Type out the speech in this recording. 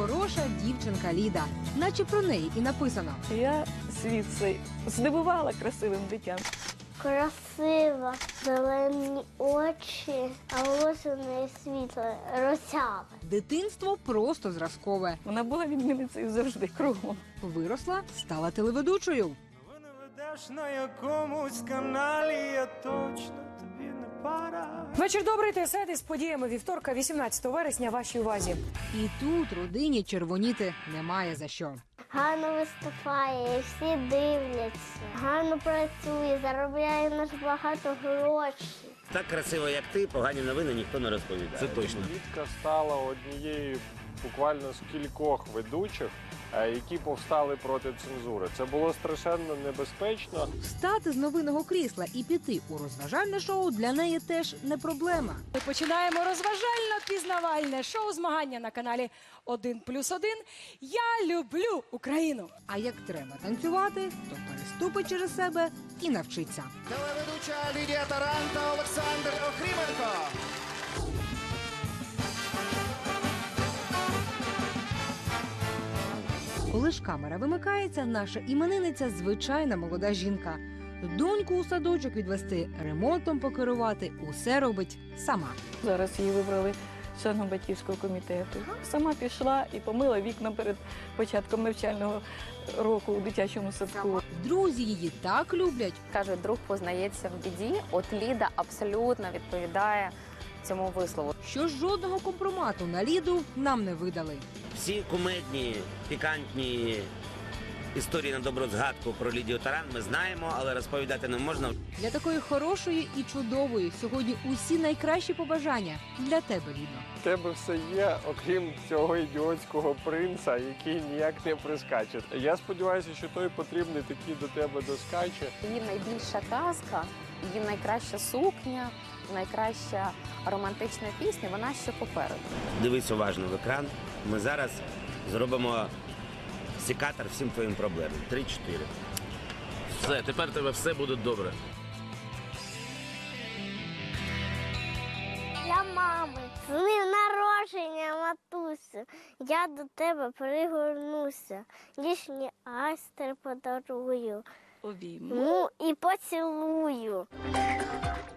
хороша дівчинка Ліда, наче про неї і написано. Я світ цей здивувала красивим дитям. Красива, зелені очі, а волосся в неї світле, росяве. Дитинство просто зразкове. Вона була відмінницею завжди кругом. Виросла, стала телеведучою. Новини ведеш на якомусь каналі, я точно. Вечір добрий ТСЕТ із подіями вівторка, 18 вересня. Вашій увазі. І тут родині червоніти немає за що. Гарно виступає, всі дивляться. Гарно працює, заробляє нас багато грошей. Так красиво, як ти, погані новини ніхто не розповідає. Це точно. Літка стала однією буквально з кількох ведучих, е, які повстали проти цензури. Це було страшенно небезпечно. Встати з новинного крісла і піти у розважальне шоу для неї теж не проблема. Ми починаємо розважально-пізнавальне шоу змагання на каналі 1 плюс 1. Я люблю Україну. А як треба танцювати, то переступить через себе і навчиться. Телеведуча Лідія Таран та Олександр Охріменко. Коли ж камера вимикається, наша іменинниця звичайна молода жінка. Доньку у садочок відвести, ремонтом покерувати, усе робить сама. Зараз її вибрали членом батьківського комітету. Сама пішла і помила вікна перед початком навчального року у дитячому садку. Друзі її так люблять, Кажуть, друг познається в біді. От Ліда абсолютно відповідає цьому вислову. що жодного компромату на ліду нам не видали. Всі кумедні, пікантні історії на добру згадку про Лідію Таран ми знаємо, але розповідати не можна. Для такої хорошої і чудової сьогодні усі найкращі побажання для тебе, Лідо. В тебе все є, окрім цього ідіотського принца, який ніяк не прискаче. Я сподіваюся, що той потрібний такий до тебе доскаче. Її найбільша казка, її найкраща сукня, найкраща романтична пісня. Вона ще попереду. Дивись уважно в екран. Ми зараз зробимо секатор всім твоїм проблемам. Три-чотири. Все, тепер тебе все буде добре. Для мами. З днем народження, матусю. Я до тебе пригорнуся. Ніжні айстер подарую. Обійму. Ну і поцілую.